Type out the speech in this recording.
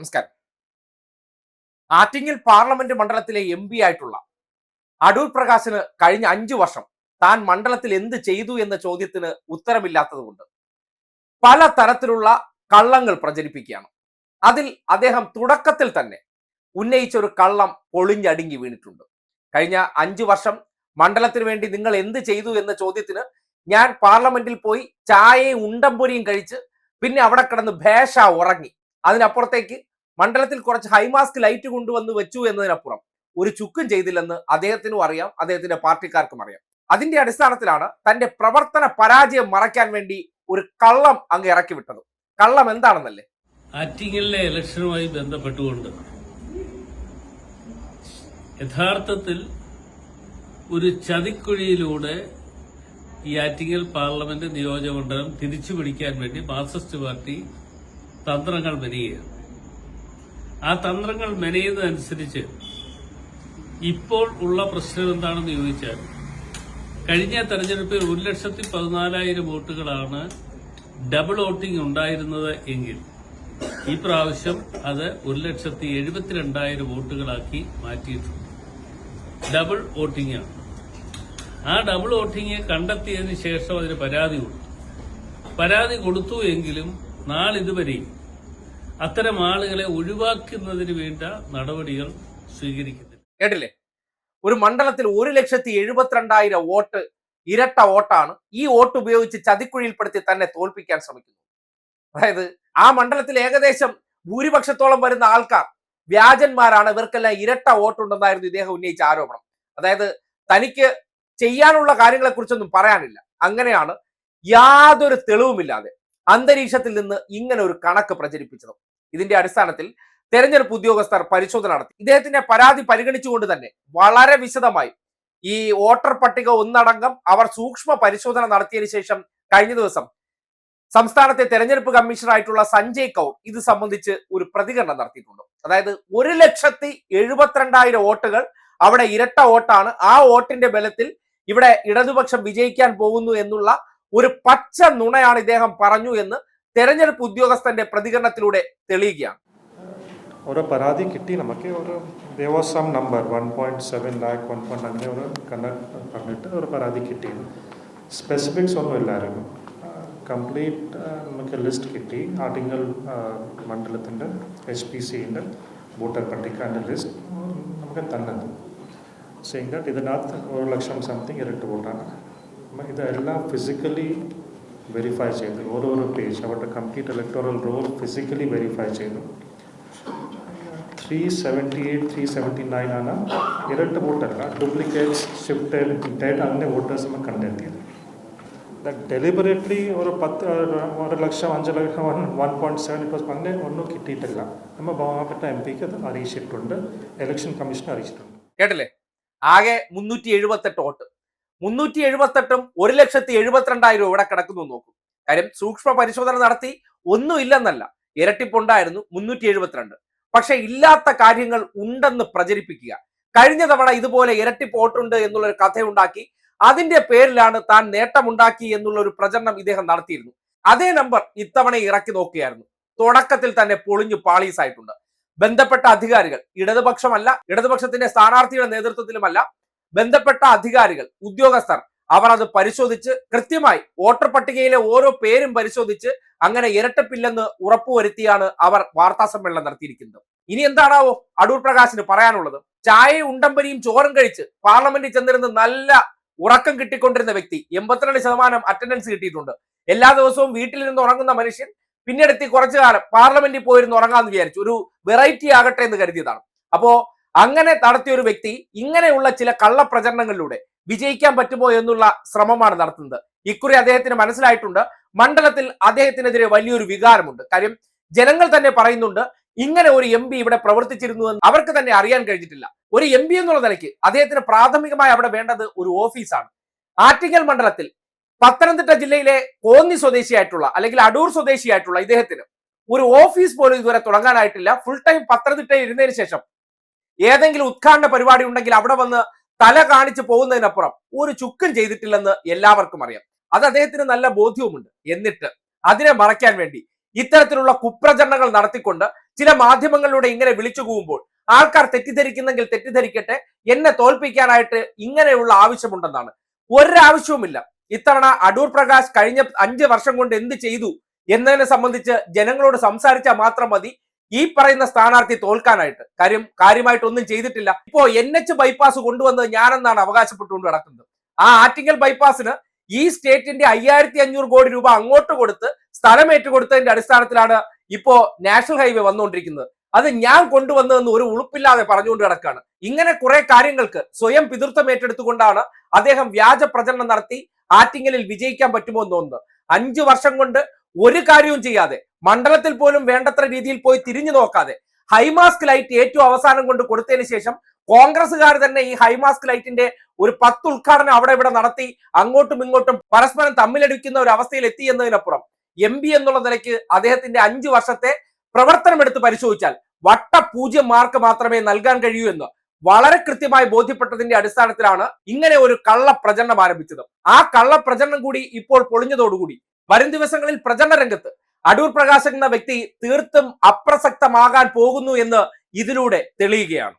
നമസ്കാരം. ആറ്റിങ്ങൽ പാർലമെന്റ് മണ്ഡലത്തിലെ M P ആയിട്ടുള്ള അടൂർ പ്രകാശിന് കഴിഞ്ഞ അഞ്ചു വർഷം താൻ മണ്ഡലത്തിൽ എന്ത് ചെയ്തു എന്ന ചോദ്യത്തിന് ഉത്തരമില്ലാത്തതുകൊണ്ട് പല തരത്തിലുള്ള കള്ളങ്ങൾ പ്രചരിപ്പിക്കുകയാണ്. അതിൽ അദ്ദേഹം തുടക്കത്തിൽ തന്നെ ഉന്നയിച്ച ഒരു കള്ളം പൊളിഞ്ഞടുങ്ങി വീണിട്ടുണ്ട്. കഴിഞ്ഞ അഞ്ചു വർഷം മണ്ഡലത്തിന് വേണ്ടി നിങ്ങൾ എന്ത് ചെയ്തു എന്ന ചോദ്യത്തിന് ഞാൻ പാർലമെന്റിൽ പോയി ചായയും ഉണ്ടംപൊരിയും കഴിച്ച് പിന്നെ അവിടെ കിടന്ന് ഭേഷ ഉറങ്ങി. അതിനപ്പുറത്തേക്ക് മണ്ഡലത്തിൽ കുറച്ച് ഹൈമാസ്ക് ലൈറ്റ് കൊണ്ടുവന്ന് വെച്ചു എന്നതിനപ്പുറം ഒരു ചുക്കും ചെയ്തില്ലെന്ന് അദ്ദേഹത്തിനും അറിയാം അദ്ദേഹത്തിന്റെ പാർട്ടിക്കാർക്കും അറിയാം. അതിന്റെ അടിസ്ഥാനത്തിലാണ് തന്റെ പ്രവർത്തന പരാജയം മറയ്ക്കാൻ വേണ്ടി ഒരു കള്ളം അങ്ങ് ഇറക്കി വിട്ടത്. കള്ളം എന്താണെന്നല്ലേ? ആറ്റിങ്ങലിലെ ഇലക്ഷനുമായി ബന്ധപ്പെട്ടുകൊണ്ട് യഥാർത്ഥത്തിൽ ഒരു ചതിക്കുഴിയിലൂടെ ഈ ആറ്റിങ്ങൽ പാർലമെന്റ് നിയോജകമണ്ഡലം തിരിച്ചു പിടിക്കാൻ വേണ്ടി മാർക്സിസ്റ്റ് പാർട്ടി തന്ത്രങ്ങൾ മെനയുകയാണ്. ആ തന്ത്രങ്ങൾ മെനയുന്നതനുസരിച്ച് ഇപ്പോൾ ഉള്ള പ്രശ്നം എന്താണെന്ന് ചോദിച്ചാൽ കഴിഞ്ഞ തെരഞ്ഞെടുപ്പിൽ ഒരു ലക്ഷത്തി പതിനാലായിരം വോട്ടുകളാണ് ഡബിൾ വോട്ടിംഗ് ഉണ്ടായിരുന്നത് എങ്കിൽ ഈ പ്രാവശ്യം അത് ഒരു ലക്ഷത്തി എഴുപത്തിരണ്ടായിരം വോട്ടുകളാക്കി മാറ്റിയിട്ടുണ്ട്. ഡബിൾ വോട്ടിംഗ് ആണ്. ആ ഡബിൾ വോട്ടിംഗ് കണ്ടെത്തിയതിന് ശേഷം അതിന് പരാതി കൊടുത്തു. പരാതി കൊടുത്തു എങ്കിലും നാളിതുവരെയും അത്തരം ആളുകളെ ഒഴിവാക്കുന്നതിന് വേണ്ട നടപടികൾ സ്വീകരിക്കുന്നില്ല. കേട്ടില്ലേ? ഒരു മണ്ഡലത്തിൽ ഒരു ലക്ഷത്തി എഴുപത്തിരണ്ടായിരം വോട്ട് ഇരട്ട വോട്ടാണ്. ഈ വോട്ട് ഉപയോഗിച്ച് ചതിക്കുഴിയിൽപ്പെടുത്തി തന്നെ തോൽപ്പിക്കാൻ ശ്രമിക്കുന്നു. അതായത് ആ മണ്ഡലത്തിൽ ഏകദേശം ഭൂരിപക്ഷത്തോളം വരുന്ന ആൾക്കാർ വ്യാജന്മാരാണ്. ഇവർക്കെല്ലാം ഇരട്ട വോട്ടുണ്ടെന്നായിരുന്നു ഇദ്ദേഹം ഉന്നയിച്ച ആരോപണം. അതായത് തനിക്ക് ചെയ്യാനുള്ള കാര്യങ്ങളെ കുറിച്ചൊന്നും പറയാനില്ല. അങ്ങനെയാണ് യാതൊരു തെളിവുമില്ലാതെ അന്തരീക്ഷത്തിൽ നിന്ന് ഇങ്ങനെ ഒരു കണക്ക് പ്രചരിപ്പിച്ചത്. ഇതിന്റെ അടിസ്ഥാനത്തിൽ തെരഞ്ഞെടുപ്പ് ഉദ്യോഗസ്ഥർ പരിശോധന നടത്തി. ഇദ്ദേഹത്തിന്റെ പരാതി പരിഗണിച്ചുകൊണ്ട് തന്നെ വളരെ വിശദമായി ഈ വോട്ടർ പട്ടിക ഒന്നടങ്കം അവർ സൂക്ഷ്മ പരിശോധന നടത്തിയതിനു ശേഷം കഴിഞ്ഞ ദിവസം സംസ്ഥാനത്തെ തെരഞ്ഞെടുപ്പ് കമ്മീഷണറായിട്ടുള്ള സഞ്ജയ് കൗർ ഇത് സംബന്ധിച്ച് ഒരു പ്രതികരണം നടത്തിയിട്ടുണ്ട്. അതായത് ഒരു ലക്ഷത്തി എഴുപത്തിരണ്ടായിരം വോട്ടുകൾ അവിടെ ഇരട്ട വോട്ടാണ്. ആ വോട്ടിന്റെ ബലത്തിൽ ഇവിടെ ഇടതുപക്ഷം വിജയിക്കാൻ പോകുന്നു എന്നുള്ള ഒരു പച്ച നുണയാണ് ഇദ്ദേഹം പറഞ്ഞു എന്ന് തെരഞ്ഞെടുപ്പ് ഉദ്യോഗസ്ഥന്റെ പ്രതികരണത്തിലൂടെ തെളിയുകയാണ്. ഒരു പരാതി കിട്ടി നമുക്ക് ഒരു Devaswom number one point seven lakh one point അങ്ങനെ ഒരു കണ്ടക്ട് പറഞ്ഞിട്ട് ഒരു പരാതി കിട്ടി സ്പെസിഫിക്സ് ഒന്നും ഇല്ലായിരുന്നു. കംപ്ലീറ്റ് നമുക്ക് ലിസ്റ്റ് കിട്ടി. ആട്ടിങ്ങൽ മണ്ഡലത്തിന്റെ എച്ച് പി സിന്റെ വോട്ടർ പട്ടിക്കാന്റെ ലിസ്റ്റ് നമുക്ക് തന്നത്. സെയിങ് ദാറ്റ് ഇതിനകത്ത് ഒരു ലക്ഷം സംതിങ് ഇരട്ട് വോട്ടാണ്. ഇതെല്ലാം ഫിസിക്കലി വെരിഫൈ ചെയ്തു. ഓരോരോ പേജ് അവരുടെ complete electoral roll physically verify ചെയ്തു. Three seventy eight three seventy nine ആണ്. ഇരട്ട വോട്ടല്ല ഡ്യൂപ്ലിക്കേറ്റ്സ് ഷിഫ്റ്റഡ് ഡെഡ് അങ്ങനെ വോട്ടേഴ്സ് നമ്മൾ കണ്ടെത്തിയത് ഡെലിബറേറ്റ്ലി ഒരു പത്ത് ഒരു ലക്ഷം അഞ്ച് ലക്ഷം one one point seven percent അങ്ങനെ ഒന്നും കിട്ടിയിട്ടില്ല. നമ്മൾ ബഹുമാനപ്പെട്ട എം പിക്ക് അത് അറിയിച്ചിട്ടുണ്ട്. ഇലക്ഷൻ കമ്മീഷൻ അറിയിച്ചിട്ടുണ്ട്. കേട്ടില്ലേ? ആകെ മുന്നൂറ്റി എഴുപത്തെട്ട് വോട്ട്. മുന്നൂറ്റി എഴുപത്തെട്ടും ഒരു ലക്ഷത്തി എഴുപത്തിരണ്ടായിരം ഇവിടെ കിടക്കുന്നു നോക്കും. കാര്യം സൂക്ഷ്മ പരിശോധന നടത്തി ഒന്നും ഇല്ലെന്നല്ല. ഇരട്ടിപ്പുണ്ടായിരുന്നു മുന്നൂറ്റി എഴുപത്തിരണ്ട് പക്ഷെ ഇല്ലാത്ത കാര്യങ്ങൾ ഉണ്ടെന്ന് പ്രചരിപ്പിക്കുക. കഴിഞ്ഞ തവണ ഇതുപോലെ ഇരട്ടി പോട്ടുണ്ട് എന്നുള്ളൊരു കഥയുണ്ടാക്കി അതിന്റെ പേരിലാണ് താൻ നേട്ടമുണ്ടാക്കി എന്നുള്ള ഒരു പ്രചരണം ഇദ്ദേഹം നടത്തിയിരുന്നു. അതേ നമ്പർ ഇത്തവണ ഇറക്കി നോക്കിയായിരുന്നു. തുടക്കത്തിൽ തന്നെ പൊളിഞ്ഞു പാളീസായിട്ടുണ്ട്. ബന്ധപ്പെട്ട അധികാരികൾ ഇടതുപക്ഷമല്ല ഇടതുപക്ഷത്തിന്റെ സ്ഥാനാർത്ഥിയുടെ നേതൃത്വത്തിലുമല്ല ബന്ധപ്പെട്ട അധികാരികൾ ഉദ്യോഗസ്ഥർ അവർ അത് പരിശോധിച്ച് കൃത്യമായി വോട്ടർ പട്ടികയിലെ ഓരോ പേരും പരിശോധിച്ച് അങ്ങനെ ഇരട്ടപ്പില്ലെന്ന് ഉറപ്പുവരുത്തിയാണ് അവർ വാർത്താ സമ്മേളനം നടത്തിയിരിക്കുന്നത്. ഇനി എന്താണാവോ അടൂർ പ്രകാശിന് പറയാനുള്ളത്? ചായയും ഉണ്ടമ്പരിയും ചോറും കഴിച്ച് പാർലമെന്റിൽ ചെന്നിരുന്ന് നല്ല ഉറക്കം കിട്ടിക്കൊണ്ടിരുന്ന വ്യക്തി എൺപത്തിരണ്ട് ശതമാനം അറ്റൻഡൻസ് കിട്ടിയിട്ടുണ്ട്. എല്ലാ ദിവസവും വീട്ടിലിരുന്ന് ഉറങ്ങുന്ന മനുഷ്യൻ പിന്നീടെത്തി കുറച്ചു കാലം പാർലമെന്റിൽ പോയിരുന്ന് ഉറങ്ങാന്ന് വിചാരിച്ചു. ഒരു വെറൈറ്റി ആകട്ടെ എന്ന് കരുതിയതാണ്. അപ്പോ അങ്ങനെ നടത്തിയ ഒരു വ്യക്തി ഇങ്ങനെയുള്ള ചില കള്ളപ്രചരണങ്ങളിലൂടെ വിജയിക്കാൻ പറ്റുമോ എന്നുള്ള ശ്രമമാണ് നടത്തുന്നത്. ഇക്കുറി അദ്ദേഹത്തിന് മനസ്സിലായിട്ടുണ്ട്. മണ്ഡലത്തിൽ അദ്ദേഹത്തിനെതിരെ വലിയൊരു വികാരമുണ്ട്. കാര്യം ജനങ്ങൾ തന്നെ പറയുന്നുണ്ട് ഇങ്ങനെ ഒരു എം ഇവിടെ പ്രവർത്തിച്ചിരുന്നു എന്ന് അവർക്ക് തന്നെ അറിയാൻ കഴിഞ്ഞിട്ടില്ല. ഒരു എം എന്നുള്ള നിലയ്ക്ക് അദ്ദേഹത്തിന് പ്രാഥമികമായി അവിടെ വേണ്ടത് ഒരു ഓഫീസാണ്. ആറ്റിങ്ങൽ മണ്ഡലത്തിൽ പത്തനംതിട്ട ജില്ലയിലെ കോന്നി സ്വദേശിയായിട്ടുള്ള അല്ലെങ്കിൽ അടൂർ സ്വദേശിയായിട്ടുള്ള ഇദ്ദേഹത്തിന് ഒരു ഓഫീസ് പോലും ഇതുവരെ തുടങ്ങാനായിട്ടില്ല. ഫുൾ ടൈം പത്തനംതിട്ടയിൽ ഇരുന്നതിന് ശേഷം ഏതെങ്കിലും ഉദ്ഘാടന പരിപാടി ഉണ്ടെങ്കിൽ അവിടെ വന്ന് തല കാണിച്ച് പോകുന്നതിനപ്പുറം ഒരു ചുക്കും ചെയ്തിട്ടില്ലെന്ന് എല്ലാവർക്കും അറിയാം. അത് അദ്ദേഹത്തിന് നല്ല ബോധ്യവുമുണ്ട്. എന്നിട്ട് അതിനെ മറയ്ക്കാൻ വേണ്ടി ഇത്തരത്തിലുള്ള കുപ്രചരണങ്ങൾ നടത്തിക്കൊണ്ട് ചില മാധ്യമങ്ങളിലൂടെ ഇങ്ങനെ വിളിച്ചു കൂവുമ്പോൾ ആൾക്കാർ തെറ്റിദ്ധരിക്കുന്നെങ്കിൽ തെറ്റിദ്ധരിക്കട്ടെ എന്നെ തോൽപ്പിക്കാനായിട്ട് ഇങ്ങനെയുള്ള ആവശ്യമുണ്ടെന്നാണ്. ഒരാവശ്യവുമില്ല. ഇത്തവണ അടൂർ പ്രകാശ് കഴിഞ്ഞ അഞ്ച് വർഷം കൊണ്ട് എന്ത് ചെയ്തു എന്നതിനെ സംബന്ധിച്ച് ജനങ്ങളോട് സംസാരിച്ചാൽ മാത്രം മതി. ഈ പറയുന്ന സ്ഥാനാർത്ഥി തോൽക്കാനായിട്ട് കാര്യം കാര്യമായിട്ടൊന്നും ചെയ്തിട്ടില്ല. ഇപ്പോ എൻ എച്ച് ബൈപ്പാസ് കൊണ്ടുവന്നത് ഞാനെന്നാണ് അവകാശപ്പെട്ടുകൊണ്ട് നടക്കുന്നത്. ആ ആറ്റിങ്ങൽ ബൈപ്പാസിന് ഈ സ്റ്റേറ്റിന്റെ അയ്യായിരത്തി അഞ്ഞൂറ് കോടി രൂപ അങ്ങോട്ട് കൊടുത്ത് സ്ഥലം ഏറ്റുകൊടുത്തതിന്റെ അടിസ്ഥാനത്തിലാണ് ഇപ്പോ നാഷണൽ ഹൈവേ വന്നുകൊണ്ടിരിക്കുന്നത്. അത് ഞാൻ കൊണ്ടുവന്നതെന്ന് ഒരു ഉളുപ്പില്ലാതെ പറഞ്ഞുകൊണ്ട് കിടക്കാണ് ഇങ്ങനെ കുറെ കാര്യങ്ങൾക്ക് സ്വയം പിതൃത്വം ഏറ്റെടുത്തുകൊണ്ടാണ് അദ്ദേഹം വ്യാജ പ്രചരണം നടത്തി ആറ്റിങ്ങലിൽ വിജയിക്കാൻ പറ്റുമോ എന്ന് തോന്നുന്നത്. അഞ്ചു വർഷം കൊണ്ട് ഒരു കാര്യവും ചെയ്യാതെ മണ്ഡലത്തിൽ പോലും വേണ്ടത്ര രീതിയിൽ പോയി തിരിഞ്ഞു നോക്കാതെ ഹൈമാസ്ക് ലൈറ്റ് ഏറ്റവും അവസാനം കൊണ്ട് കൊടുത്തതിന് ശേഷം കോൺഗ്രസ്സുകാർ തന്നെ ഈ ഹൈമാസ്ക് ലൈറ്റിന്റെ ഒരു പത്ത് ഉദ്ഘാടനം അവിടെ ഇവിടെ നടത്തി അങ്ങോട്ടും ഇങ്ങോട്ടും പരസ്പരം തമ്മിലടിക്കുന്ന ഒരു അവസ്ഥയിൽ എത്തി എന്നതിനപ്പുറം എം പി എന്നുള്ള നിലയ്ക്ക് അദ്ദേഹത്തിന്റെ അഞ്ചു വർഷത്തെ പ്രവർത്തനം എടുത്ത് പരിശോധിച്ചാൽ വട്ട പൂജ്യം മാർക്ക് മാത്രമേ നൽകാൻ കഴിയൂ എന്ന് വളരെ കൃത്യമായി ബോധ്യപ്പെട്ടതിന്റെ അടിസ്ഥാനത്തിലാണ് ഇങ്ങനെ ഒരു കള്ള പ്രചരണം ആരംഭിച്ചത്. ആ കള്ള പ്രചരണം കൂടി ഇപ്പോൾ പൊളിഞ്ഞതോടുകൂടി വരും ദിവസങ്ങളിൽ പ്രചരണ രംഗത്ത് അടൂർ പ്രകാശൻ എന്ന വ്യക്തി തീർത്തും അപ്രസക്തമാകാൻ പോകുന്നു എന്ന് ഇതിലൂടെ തെളിയുകയാണ്.